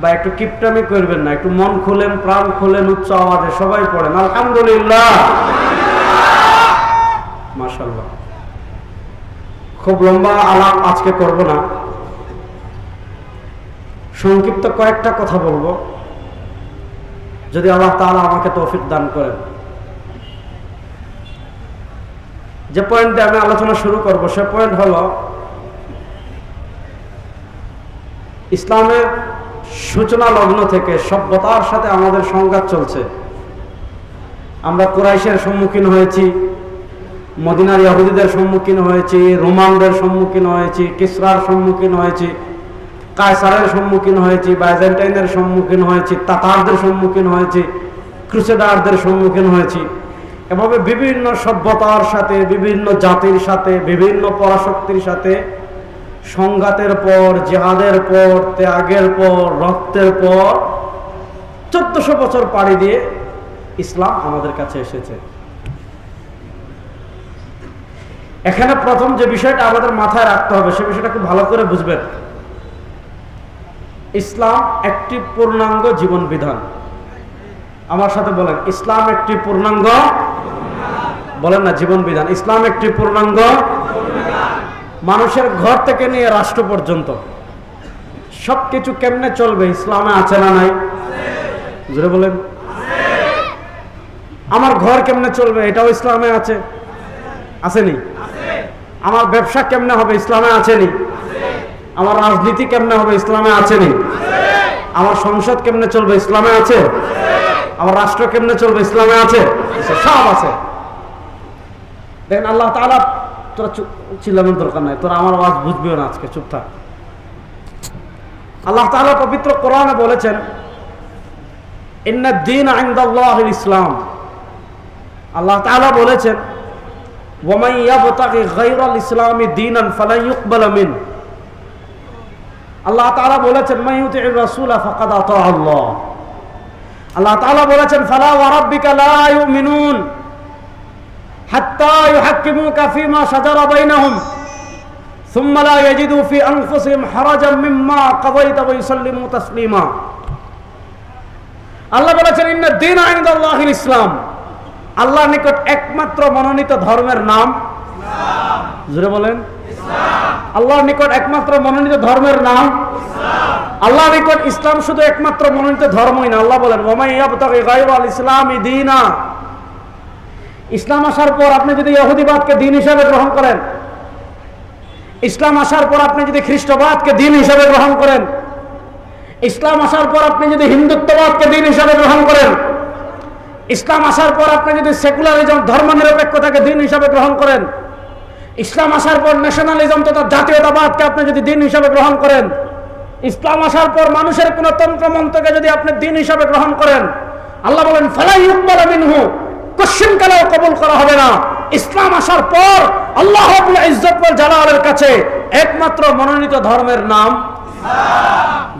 বা একটু কিপটামি করবেন না, একটু মন খুলেন, প্রাণ খুলেন, উচ্চ আওয়াজে সবাই পড়েন, আলহামদুলিল্লাহ। মাশাল্লাহ খুব লম্বা আলাপ আজকে করব না। সংক্ষিপ্ত কয়েকটা কথা বলব। যদি আল্লাহ তাআলা আমাকে তৌফিক দান করেন। যে পয়েন্টে আমি আলোচনা শুরু করব, সে পয়েন্ট হলো ইসলামের সূচনা লগ্ন থেকে সভ্যতার সাথে আমাদের সংঘাত চলছে। আমরা কুরাইশের সম্মুখীন হয়েছি মদিনার ইহুদিদের সম্মুখীন হয়েছি, রোমানদের সম্মুখীন হয়েছি, কিসরার সম্মুখীন হয়েছি, কায়সারের সম্মুখীন হয়েছি, বাইজেন্টাইনের সম্মুখীন হয়েছি, তাতারদের সম্মুখীন হয়েছি, ক্রুসেডারদের সম্মুখীন হয়েছি। এভাবে বিভিন্ন সভ্যতার সাথে, বিভিন্ন জাতির সাথে, বিভিন্ন পরাশক্তির সাথে সংঘাতের পর, জেহাদের পর, ত্যাগের পর, রক্তের পর চোদ্দশো বছর পাড়ি দিয়ে ইসলাম আমাদের কাছে এসেছে। এখানে প্রথম যে বিষয়টা আমাদের মাথায় রাখতে হবে, সে বিষয়টা খুব ভালো করে বুঝবেন। ইসলাম একটি পূর্ণাঙ্গ জীবন বিধান। আমার সাথে বলেন, ইসলাম একটি পূর্ণাঙ্গ বলেন না, জীবন বিধান। ইসলাম একটি পূর্ণাঙ্গ মানুষের ঘর থেকে নিয়ে রাষ্ট্র পর্যন্ত। সব কিছু কেমনে চলবে, ইসলামে আছে না নাই? জোরে বলেন। আমার ঘর কেমনে চলবে, এটাও ইসলামে আছে? আসেনি? আমার ব্যবসা কেমনে হবে, ইসলামে আছেনি? আমার রাজনীতি কেমনে হবে, ইসলামে আছেনি? আমার সংসদ কেমনে চলবে, ইসলামে আছে? আমার রাষ্ট্র কেমনে চলবে, ইসলামে আছে? সব আছে। দেখেন আল্লাহ তাআলা তোরা চিল্লানোর দরকার নাই। তোরা আমার আওয়াজ বুঝবেও না আজকে, চুপ থাক। আল্লাহ তাআলা পবিত্র কোরআনে বলেছেন, ইন্না দিন আইন্দাল্লাহিল ইসলাম। আল্লাহ তাআলা বলেছেন আল্লাহ বলেছেন আল্লাহ দীন ইসলাম। আল্লাহর নিকট একমাত্র মনোনীত ধর্মের নাম। জুড়ে বলেন। আল্লাহর নিকট একমাত্র মনোনীত ধর্মের নাম। আল্লাহর নিকট ইসলাম শুধু একমাত্র মনোনীত ধর্মই না। আল্লাহ বলেন ওমাই ইসলামি দীনা। ইসলাম আসার পর আপনি যদি ইহুদিবাদকে দিন হিসাবে গ্রহণ করেন, ইসলাম আসার পর আপনি যদি খ্রিস্টবাদকে দিন হিসাবে গ্রহণ করেন, ইসলাম আসার পর আপনি যদি হিন্দুত্ববাদকে দিন হিসাবে গ্রহণ করেন, ইসলাম আসার পর আপনি যদি সেকুলারিজম ধর্ম নিরপেক্ষতাকে দিন হিসাবে গ্রহণ করেন, ইসলাম আসার পর ন্যাশনালিজম তথা জাতীয়তাবাদকে আপনি যদি দিন হিসাবে গ্রহণ করেন, ইসলাম আসার পর মানুষের কোন তন্ত্র মন্ত্রকে যদি আপনি দিন হিসাবে গ্রহণ করেন, আল্লাহ বলেন ফালাই উকবাল মিনহু। কোশ্চিন কালেও কবুল করা হবে না? ইসলাম আসার পর আল্লাহ ইজ্জত জালালের কাছে একমাত্র মনোনীত ধর্মের নাম?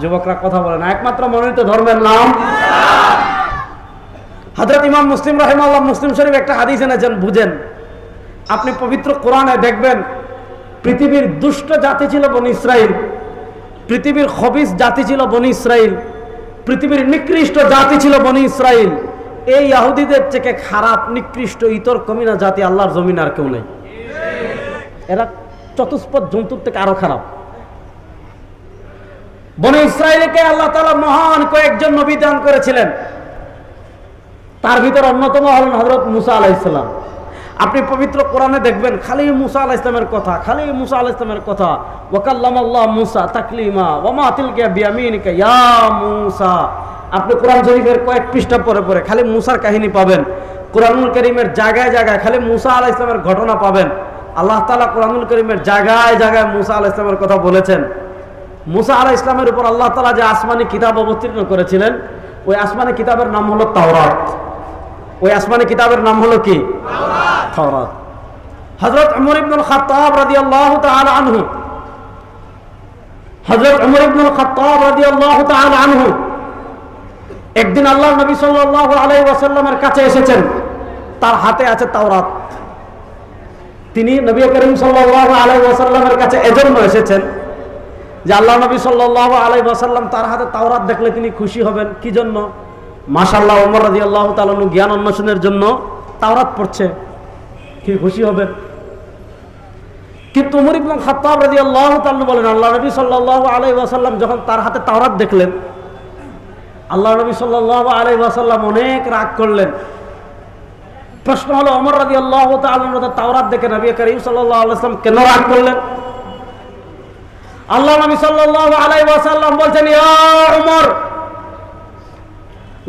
যুবকরা কথা বলে না একমাত্র মনোনীত ধর্মের নাম? হজরত ইমাম মুসলিম রহিমাল্লাহ মুসলিম শরীফ একটা হাদিস এনেছেন, বুঝেন। আপনি পবিত্র কোরআনে দেখবেন, পৃথিবীর দুষ্ট জাতি ছিল বনি ইসরাইল, পৃথিবীর খবিস জাতি ছিল বনি ইসরাইল, পৃথিবীর নিকৃষ্ট জাতি ছিল বনি ইসরাইল। এই ইয়াহুদিদের থেকে খারাপ, নিকৃষ্ট ইতর কমিনা জাতি আল্লাহর জমিন আর কেউ নেই। এরা চতুষ্পদ জন্তুর থেকে আরও খারাপ। বনে ইসরায়েলকে আল্লাহ তালা মহান কয়েকজন নবী দান করেছিলেন। তার ভিতর অন্যতম হলেন হজরত মুসা আলাহ ইসলাম আপনি পবিত্র কোরআনে দেখবেন, খালি মুসা আলাহ ইসলামের কথা, খালি মুসা আলাহ ইসলামের কথা ওয়াকাল্লাম আল্লাহ মুসা তাকলিমা ওমা তিলকে বিয়ামিনকে, ইয়া মুসা আপনি কোরআন শরীফের কয়েক পৃষ্ঠা পরে পরে খালি মুসার কাহিনী পাবেন। কোরআনুল করিমের জায়গায় জায়গায় খালি মুসা আলাহ ইসলামের ঘটনা পাবেন। আল্লাহ তালা কোরআনুল করিমের জায়গায় জায়গায় মুসা আলাহ ইসলামের কথা বলেছেন। মুসা আলাহ ইসলামের উপর আল্লাহ তালা যে আসমানি কিতাব অবতীর্ণ করেছিলেন ওই আসমানি কিতাবের নাম হলো তাওরাত। ওই আসমানি কিতাবের নাম হলো কি? তাওরাত। হযরত উমর ইবনুল খাত্তাব রাদিয়াল্লাহু তাআলা আনহু। হযরত উমর ইবনুল খাত্তাব রাদিয়াল্লাহু তাআলা আনহু একদিন আল্লাহ নবী সাল্লাল্লাহু আলাইহি ওয়াসাল্লামের কাছে এসেছেন। তার হাতে আছে তাওরাত। তিনি নবী করিম সাল্লাল্লাহু আলাইহি ওয়াসাল্লামের কাছে এজন্য এসেছেন যে আল্লাহ নবী সাল্লাহ আলাই ওয়াসাল্লাম তার হাতে তাওরাত দেখলে তিনি খুশি হবেন। কি জন্য? মাশাল্লাহ ওমর রাজি আল্লাহ তালু জ্ঞান অন্বেষণের জন্য তাওরাত পড়ছে। কি খুশি হবেন? কিন্তু উমর ইবনে খাত্তাব রাদিয়াল্লাহু তাআলা বলেন, আল্লাহ নবী সাল্লাল্লাহু আলাইহি ওয়াসাল্লাম যখন তার হাতে তাওরাত দেখলেন আল্লাহ নবী সাল্লাহ আলাই ওয়াসাল্লাম অনেক রাগ করলেন। প্রশ্ন হলো অমর রাজি আল্লাহ তাওরাত দেখে নবী করিম সাল্লাহ আলাইসলাম কেন রাগ করলেন? আল্লাহ নবী সাল্লাহ আলাই ওয়াসাল্লাম বলছেন অমর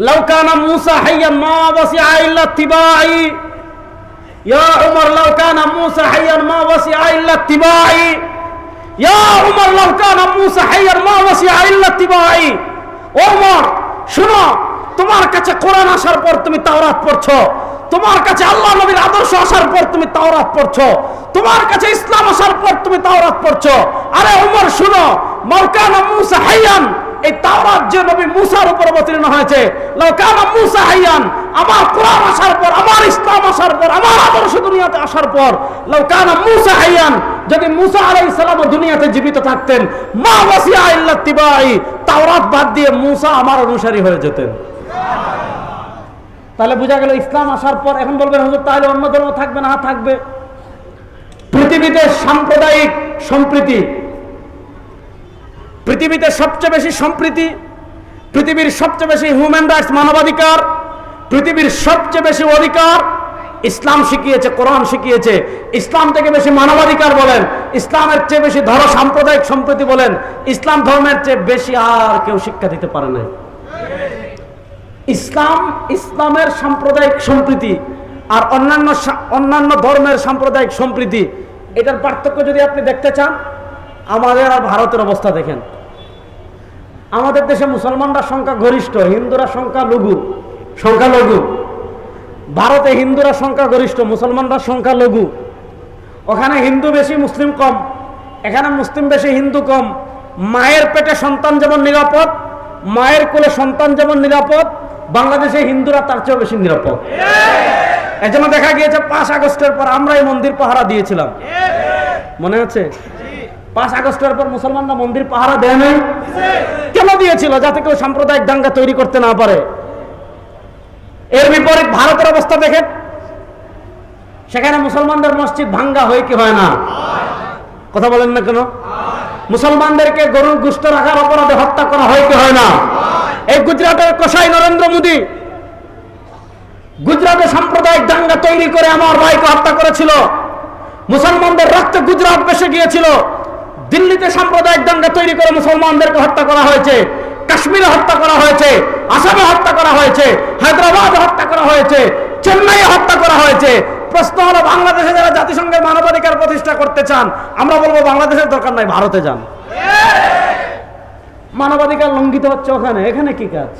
লাউকানা মুসা হাইয়া মা বসি আইল্লা তিবাই ইয়া উমর লাউকানা মুসা হাইয়া মা বসি আইল্লা তিবাই ইয়া উমর লাউকানা মুসা হাইয়া মা বসি আইল্লা তিবাই ওমর শোনো, তোমার কাছে কোরআন আসার পর তুমি তাওরাত পড়ছো। তোমার কাছে আল্লাহ নবীর আদর্শ আসার পর তুমি তাওরাত পড়ছো। তোমার কাছে ইসলাম আসার পর তুমি তাওরাত পড়ছো। আরে ওমর শুনো, মাউকানা মুসা হাইয়ান এই তাওরাত যে নবী মুসার উপর অবতীর্ণ হয়েছে আমার কোরআন আসার পর, আমার ইসলাম আসার পর, আমার আদর্শ দুনিয়াতে আসার পর মুসা হাইয়ান, যদি মুসা আলাইহিস সালাম দুনিয়াতে জীবিত থাকতেন, মা ওয়াসিয়া ইল্লা তিবাই তাওরাত বাদ দিয়ে মুসা আমার অনুসারী হয়ে যেতেন। তাহলে বোঝা গেল ইসলাম আসার পর, এখন বলবেন, হুজুর, তাহলে অন্য ধর্ম থাকবে না? হ্যাঁ থাকবে। পৃথিবীতে সাম্প্রদায়িক সম্প্রীতি পৃথিবীতে সবচেয়ে বেশি সম্প্রীতি, পৃথিবীর সবচেয়ে বেশি হিউম্যান রাইটস মানবাধিকার, পৃথিবীর সবচেয়ে বেশি অধিকার, ইসলাম শিখিয়েছে, কোরআন শিখিয়েছে। ইসলাম থেকে বেশি মানবাধিকার বলেন, ইসলামের চেয়ে বেশি ধরো সাম্প্রদায়িক সম্প্রীতি বলেন, ইসলাম ধর্মের চেয়ে বেশি আর কেউ শিক্ষা দিতে পারে না ইসলাম, ইসলামের সাম্প্রদায়িক সম্প্রীতি আর অন্যান্য অন্যান্য ধর্মের সাম্প্রদায়িক সম্প্রীতি, এটার পার্থক্য যদি আপনি দেখতে চান, আমাদের আর ভারতের অবস্থা দেখেন। আমাদের দেশে মুসলমানরা সংখ্যা গরিষ্ঠ হিন্দুরা সংখ্যা লঘু সংখ্যা লঘু। ভারতে হিন্দুরা সংখ্যা গরিষ্ঠ মুসলমানরা সংখ্যা লঘু। ওখানে হিন্দু বেশি, মুসলিম কম। এখানে মুসলিম বেশি, হিন্দু কম। মায়ের পেটে সন্তান যেমন নিরাপদ, মায়ের কোলে সন্তান যেমন নিরাপদ, বাংলাদেশে হিন্দুরা তার চেয়েও বেশি নিরাপদ। এই জন্য দেখা গিয়েছে, পাঁচ আগস্টের পর আমরা এই মন্দির পাহারা দিয়েছিলাম। মনে আছে? পাঁচ আগস্টের পর মুসলমানরা মন্দির পাহারা দেয় নাই? কেন দিয়েছিল? যাতে কেউ সাম্প্রদায়িক দাঙ্গা তৈরি করতে না পারে। এর বিপরীত ভারতের অবস্থা দেখেন। সেখানে মুসলমানদের মসজিদ ভাঙ্গা হয় কি হয় না? কথা বলেন না কেন? মুসলমানদেরকে গরুর গুষ্ট রাখার অপরাধে হত্যা করা হয় কি হয় না? এই গুজরাটের কসাই নরেন্দ্র মোদী গুজরাটে সাম্প্রদায়িক দাঙ্গা তৈরি করে আমার ভাইকে হত্যা করেছিল। মুসলমানদের রক্ত গুজরাট বেসে গিয়েছিল। দিল্লিতে সাম্প্রদায়িক দাঙ্গা তৈরি করে মুসলমানদেরকে হত্যা করা হয়েছে, কাশ্মীরে হত্যা করা হয়েছে, আসামে হত্যা করা হয়েছে, হায়দ্রাবাদে হত্যা করা হয়েছে, চেন্নাইয়ে হত্যা করা হয়েছে। প্রশ্ন হলো, বাংলাদেশে যারা জাতিসংঘের মানবাধিকার প্রতিষ্ঠা করতে চান, আমরা বলব বাংলাদেশের দরকার নাই, ভারতে যান। মানবাধিকার লঙ্ঘিত হচ্ছে ওখানে, এখানে কি কাজ?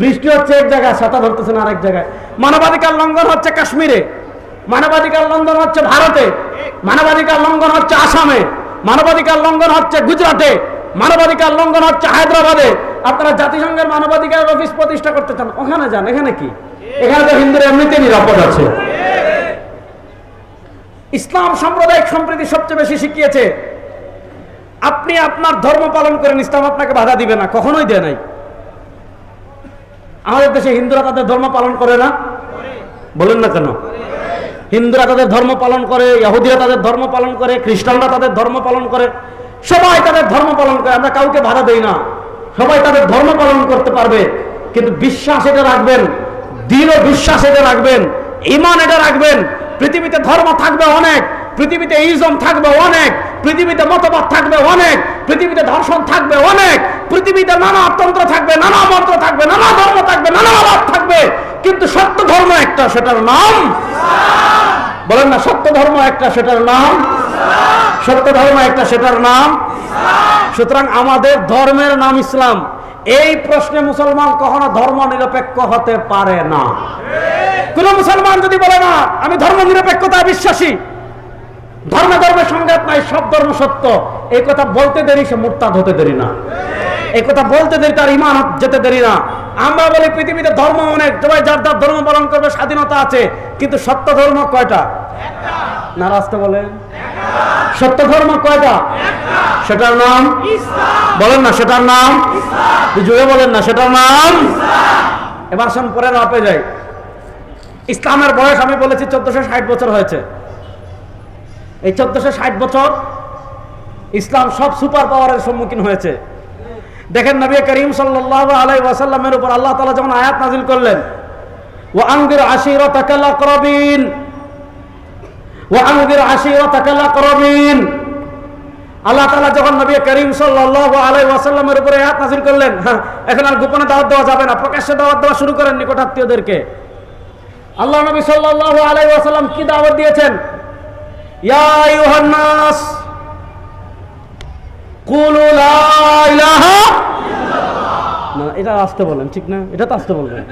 বৃষ্টি হচ্ছে এক জায়গায়, ছাতা ধরতেছেন আরেক জায়গায়। মানবাধিকার লঙ্ঘন হচ্ছে কাশ্মীরে, মানবাধিকার লঙ্ঘন হচ্ছে ভারতে, মানবাধিকার লঙ্ঘন হচ্ছে আসামে। মানবাধিকার লঙ্ঘন হচ্ছে গুজরাটে, মানবাধিকার লঙ্ঘন হচ্ছে হায়দ্রাবাদে। আপনারা জাতিসংঘের মানবাধিকার অফিস প্রতিষ্ঠা করতে চান, ওখানে যান, এখানে কি? এখানে তো হিন্দুরা এমনিতে নিরাপদ আছে। ইসলাম সাম্প্রদায়িক সম্প্রীতি সবচেয়ে বেশি শিখিয়েছে। আপনি আপনার ধর্ম পালন করেন, ইসলাম আপনাকে বাধা দিবে না, কখনোই দেয় নাই। আমাদের দেশে হিন্দুরা তাদের ধর্ম পালন করে না। বলেন না কেন? হিন্দুরা তাদের ধর্ম পালন করে ইহুদিরা তাদের ধর্ম পালন করে, খ্রিস্টানরা তাদের ধর্ম পালন করে, সবাই তাদের ধর্ম পালন করে, আমরা কাউকে বাধা দেই না। সবাই তাদের ধর্ম পালন করতে পারবে, কিন্তু বিশ্বাস এটা রাখবেন দৃঢ় বিশ্বাস এটা রাখবেন ইমান এটা রাখবেন। পৃথিবীতে ধর্ম থাকবে অনেক, পৃথিবীতে ইজম থাকবে অনেক, পৃথিবীতে মতবাদ থাকবে অনেক, পৃথিবীতে ধর্ষণ থাকবে অনেক, পৃথিবীতে নানা তন্ত্র থাকবে, নানা মন্ত্র থাকবে, নানা ধর্ম থাকবে, নানা মত থাকবে, কিন্তু সত্য ধর্ম একটা, সেটার নাম বলেন না, সত্য ধর্ম একটা, সেটার নাম? সত্য ধর্ম একটা, সেটার নাম? সুতরাং আমাদের ধর্মের নাম ইসলাম। এই প্রশ্নে মুসলমান কখনো ধর্ম নিরপেক্ষ হতে পারে না। কোন মুসলমান যদি বলে, না, আমি ধর্ম নিরপেক্ষতায় বিশ্বাসী, ধর্মে ধর্মের সংঘাত নাই, সব ধর্ম সত্য। এই কথা বলতে দেরি, সে মুরতাদ হতে দেরি না। এই কথা বলতে দেরি তার ইমান যেতে দেরি না। আমরা বলি পৃথিবীতে ধর্ম অনেক সবাই যার যার ধর্ম পালন করবে স্বাধীনতা আছে কিন্তু সত্য ধর্ম কয়টা? না রাস্তা বলেন। সত্য ধর্ম কয়টা? সেটার নাম? বলেন না সেটার নাম? জোরে বলেন না সেটার নাম? এবার শোন পরে রাপে যাই। ইসলামের বয়স আমি বলেছি চোদ্দশো ষাট বছর হয়েছে। এই চোদ্দশো ষাট বছর ইসলাম সব সুপার পাওয়ারের সম্মুখীন হয়েছে। দেখেন নবী করিম সাল্লাহ আলাই ওয়াসাল্লামের উপর আল্লাহ তালা যখন আয়াত নাজিল করলেন ও আঙ্গির আশির তাকাল্লা করবিন ও আঙ্গির আশির তাকাল্লা করবিন আল্লাহ তালা যখন নবী করিম সাল্লাহ আলাই ওয়াসাল্লামের উপরে আয়াত নাজিল করলেন হ্যাঁ, এখন আর গোপনে দাওয়াত দেওয়া যাবে না প্রকাশ্যে দাওয়াত দেওয়া শুরু করেন নিকটাত্মীয়দেরকে। আল্লাহ নবী সাল্লাল্লাহু আলাইহি ওয়াসাল্লাম কি দাওয়াত দিয়েছেন? ইয়া আইয়ুহান নাস কুলু লা ইলাহা এটা আসতে বলেন, ঠিক না? এটা তো আসতে বলবেন।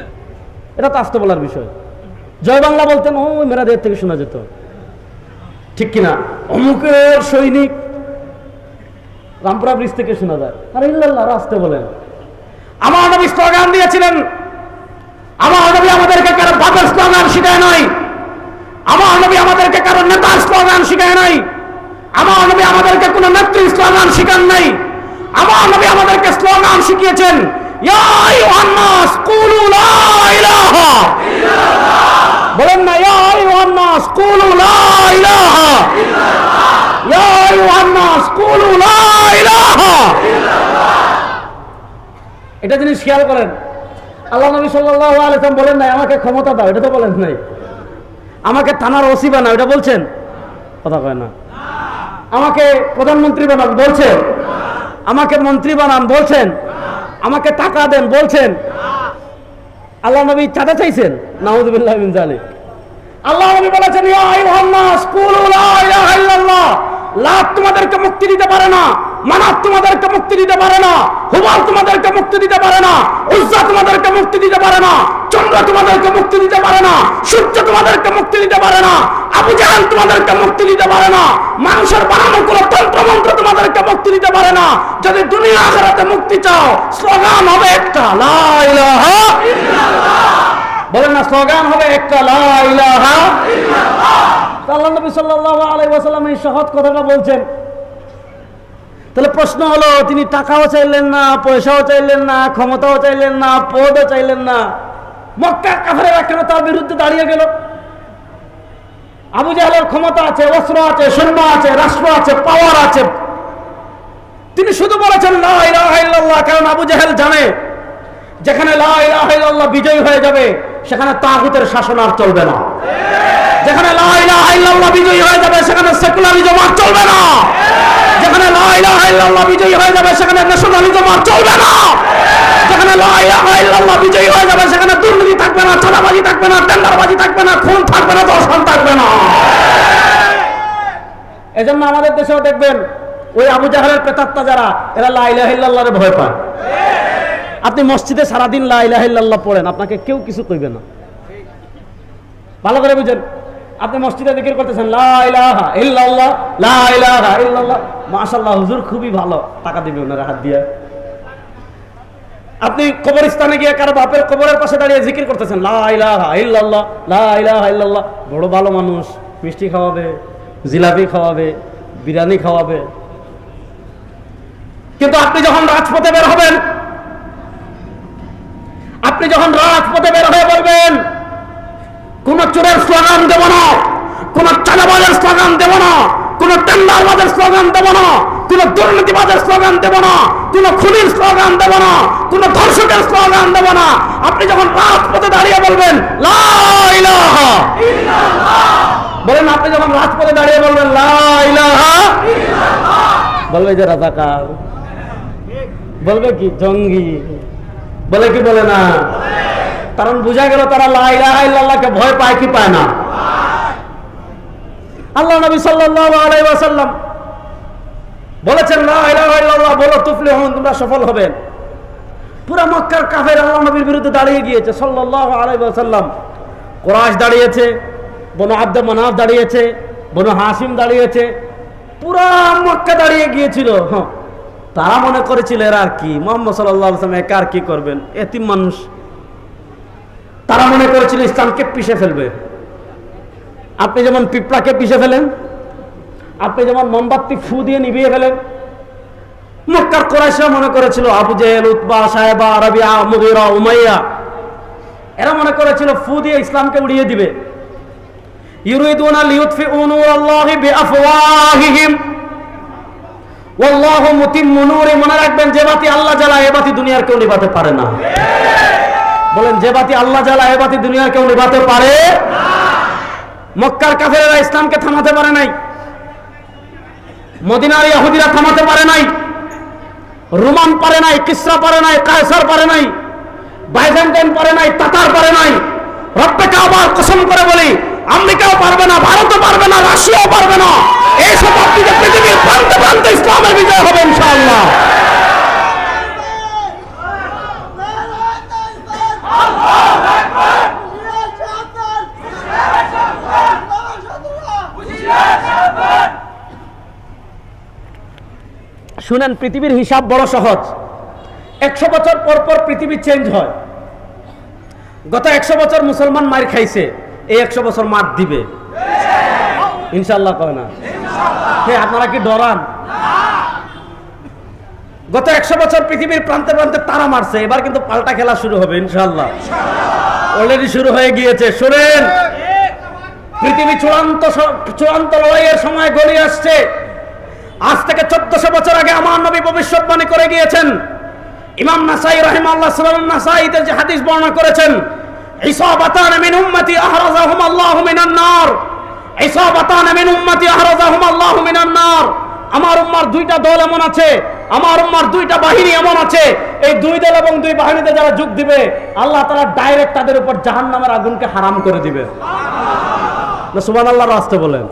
এটা তো আসতে বলার বিষয়। জয় বাংলা বলতেন, ও মেরা দের থেকে শোনা যেত। ঠিক কিনা? অমুকের সৈনিক রামপুরা ব্রিজ থেকে শোনা যায়। আর ইল্লাল্লাহ আসতে বলেন। আমার নবী স্লোগান দিয়েছিলেন, আমার নবী আমাদেরকে কারও বাপের স্লোগান শিখায় নাই। আমার নবী আমাদেরকে কারও নেতার স্লোগান শিখায় নাই। আমার নবী আমাদেরকে কোন নেত্রীর স্লোগান শিখান নাই। আমার নবী আমাদেরকে স্লোগান শিখিয়েছেন বলেন না এটা জিনিস খেয়াল করেন। আল্লাহ নবী সাল্লাল্লাহু আলাইহি বলেন নাই, আমাকে ক্ষমতা দাও, এটা তো বলেন নাই। আমাকে থানার ওসি বানাও, এটা বলছেন? কথা কয় না। আমাকে প্রধানমন্ত্রী বানান, বলছেন? আমাকে মন্ত্রী বানান, বলছেন? আমাকে টাকা দেন, বলছেন, আল্লাহ নবী চাঁদা চাইছেন। নাহুদুল্লাহ জালিক আল্লাহ নবী বলেছেন আইয়ুহান নাস, কুলু লা ইলাহা ইল্লাল্লাহ। লাত তোমাদেরকে মুক্তি দিতে পারে না। মানাত তোমাদেরকে মুক্তি দিতে পারে না হুবাল তোমাদেরকে মুক্তি দিতে পারে না উজ্জা তোমাদেরকে মুক্তি দিতে পারে না, চন্দ্র তোমাদেরকে মুক্তি দিতে পারে না, সূর্য তোমাদেরকে মুক্তি দিতে পারে না, আবু জাহাল তোমাদেরকে মুক্তি দিতে পারে না, মানুষের বানানো কোন তন্ত্র মন্ত্র তোমাদেরকে মুক্তি দিতে পারে না। যদি দুনিয়া আখেরাতে মুক্তি চাও, স্লোগান হবে একটা, লা ইলাহা বলেন না, স্লোগান হবে একটা, লা ইলাহা তো আল্লাহ নবী সাল্লাল্লাহু আলাইহি ওয়াসাল্লাম এই সহজ কথাটা বলছেন তাহলে প্রশ্ন হলো, তিনি টাকাও চাইলেন না, পয়সাও চাইলেন না, ক্ষমতাও চাইলেন না, পদও চাইলেন না। মক্কা কাফেরেরা কেন তার বিরুদ্ধে দাঁড়িয়ে গেল? আবু জাহেলের ক্ষমতা আছে, অস্ত্র আছে, সৈন্য আছে, রাষ্ট্র আছে পাওয়ার আছে। তিনি শুধু বলেছেন, লা ইলাহা ইল্লাল্লাহ কারণ আবু জাহেল জানে, যেখানে লা ইলাহা ইল্লাল্লাহ বিজয়ী হয়ে যাবে, সেখানে তাগুতের শাসন আর চলবে না। যেখানে বিজয়ী হয়ে যাবে, সেখানে সেকুলারিজম আর চলবে না। যেখানে বিজয়ী হয়ে যাবে, সেখানে ন্যাশনালিজম আর চলবে না। যেখানে বিজয়ী হয়ে যাবে, সেখানে দুর্নীতি থাকবে না, চাঁদাবাজি থাকবে না, টেন্ডারবাজি থাকবে না, খুন থাকবে না দর্শন থাকবে না। এজন্য আমাদের দেশেও দেখবেন, ওই আবু জাহালের প্রেতাত্মা যারা, এরা লা ইলাহা ইল্লাল্লাহরে ভয় পায়। আপনি মসজিদে সারাদিন লা ইলাহা ইল্লাল্লাহ পড়েন, আপনাকে কেউ কিছু কইবে না। ভালো করে বুঝেন। আপনি মসজিদে জিকির করতেছেন মাশাআল্লাহ, হুজুর খুবই ভালো। টাকা দিবে ওনারা হাত দিয়ে। আপনি কবরস্থানে গিয়ে কারও বাপের কবরের পাশে দাঁড়িয়ে জিকির করতেছেন বড় ভালো মানুষ, মিষ্টি খাওয়াবে, জিলাপি খাওয়াবে, বিরিয়ানি খাওয়াবে। কিন্তু আপনি যখন রাজপথে বের হবেন, আপনি যখন রাজপথে বের হয়ে বলবেন কোন চোরের স্লোগান দেব না। কোন চাঁদাবাজের স্লোগান দেব না। কোন টেন্ডারবাজের স্লোগান দেব না। কোন দুর্নীতিবাজের স্লোগান দেব না। কোন খুনির স্লোগান দেব না। কোন ধর্ষকের স্লোগান দেব না। আপনি যখন রাজপথে দাঁড়িয়ে বলবেন বলেন, আপনি যখন রাজপথে দাঁড়িয়ে বলবেন বলবে যে রাজাকার। বলবে কি জঙ্গি। বলে কি বলে না? কারণ বোঝা গেল তারা লা ইলাহা ভয় পায়, কি পায় না? আল্লাহ নবী ওয়াসাল্লাম বলেছেন তোমরা সফল পুরা মক্কার কাফের আল্লাহ নবীর বিরুদ্ধে দাঁড়িয়ে গিয়েছে কুরাইশ দাঁড়িয়েছে, বনু আব্দ মানাফ দাঁড়িয়েছে, বনু হাসিম দাঁড়িয়েছে, পুরা মক্কা দাঁড়িয়ে গিয়েছিল। হ্যাঁ তারা মনে করেছিল, এরা আর কি? মোহাম্মদ সাল্লাহ একা আর কি করবেন? এতিম মানুষ তারা মনে করেছিল ইসলামকে পিষে ফেলবে। আপনি যেমন পিঁপড়াকে পিষে ফেলেন, আপনি যেমন মোমবাতি ফু দিয়ে নিভিয়ে ফেলেন, মক্কার কোরাইশরা মনে করেছিল, আবু উতবা সাহেবা মুগিরা, উমাইয়া, এরা মনে করেছিল ফু দিয়ে ইসলামকে উড়িয়ে দিবে। ইউরিদুনা লিউতফিউ নূরাল্লাহি বিআফওয়াহিহিম। ওয়াল্লাহু মুতিম্মু নূরি। মনে রাখবেন, যে বাতি আল্লাহ জ্বালায়, এ বাতি দুনিয়ার কেউ নিভাতে পারে না। বলেন, যে বাতি আল্লাহ জ্বালায় এ বাতি দুনিয়ার কেউ নিভাতে পারে? মক্কার কাফেরেরা ইসলামকে থামাতে পারে নাই। মদিনার ইহুদিরা থামাতে পারে নাই। রোমান পারে নাই, কিসরা পারে নাই, কায়সার পারে নাই, বাইজেন্টাইন পারে নাই, তাতার পারে নাই। রব্বেকে আবার কসম করে বলি, আমেরিকাও পারবে না, ভারতও পারবে না, রাশিয়াও পারবে না। এই শতাব্দীতে পৃথিবীর প্রান্তে প্রান্তে ইসলামের বিজয় হবে ইনশাআল্লাহ। শুনেন, পৃথিবীর হিসাব বড় সহজ। একশো বছর পর পর পৃথিবী চেঞ্জ হয়। গত একশো বছর মুসলমান মার খাইছে, এই একশো বছর মার দিবে। ইনশাল্লাহ কয় না? হে, আপনারা কি ডরান? গত একশো বছর পৃথিবীর প্রান্তে প্রান্তে তারা মারছে, এবার কিন্তু পাল্টা খেলা শুরু হবে ইনশাল্লাহ অলরেডি শুরু হয়ে গিয়েছে, শুনেন। পৃথিবী চূড়ান্ত চূড়ান্ত লড়াইয়ের সময় গড়িয়ে আসছে। আজ থেকে চোদ্দশো বছর আগে আমার নবী ভবিষ্যৎবাণী করে গিয়েছেন। ইমাম নাসাই রাহিমাল্লাহ সাল্লাম নাসাইতে যে হাদিস বর্ণনা করেছেন আল্লাহু আল্লাহু মিনান নার। আমার উম্মার দুইটা দল এমন আছে, আমার উম্মার দুইটা বাহিনী এমন আছে। এই দুই দল এবং দুই বাহিনীতে যারা যোগ দিবে, আল্লাহ তাআলা ডাইরেক্ট তাদের উপর জাহান্নামের আগুনকে হারাম করে দিবে। না সুবহানাল্লাহর রাস্তে বলেন।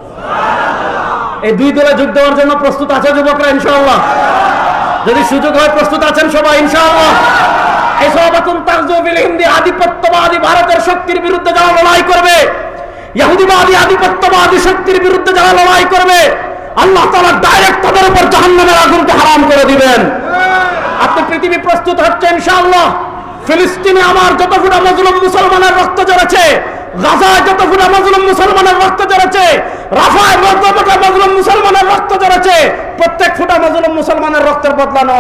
এই দুই দলে যোগ দেওয়ার জন্য প্রস্তুত আছে যুবকরা, ইনশাআল্লাহ। যদি সুযোগ হয় প্রস্তুত আছেন সবাই, ইনশাআল্লাহ। এই সবাতুন তাকজুবিল হিন্দি আধিপত্যবাদী ভারতের শক্তির বিরুদ্ধে যারা লড়াই করবে ইহুদিবাদী আধিপত্যবাদী শক্তির বিরুদ্ধে যারা লড়াই করবে, আল্লাহ তাআলা ডাইরেক্ট তাদের উপর জাহান্নামের আগুনকে হারাম করে দিবেন। আপনি পৃথিবী প্রস্তুত হচ্ছে, ইনশাআল্লাহ। ফিলিস্তিনে আমার যত ফুটা মজলুম মুসলমানের রক্ত ঝরেছে গাজায় যত ফুটা মজলুম মুসলমানের রক্ত ঝরেছে, রাফায় মজলুম মুসলমানের রক্ত ঝরেছে, প্রত্যেক ফুটা মজলুম মুসলমানের রক্তের বদলা নেওয়া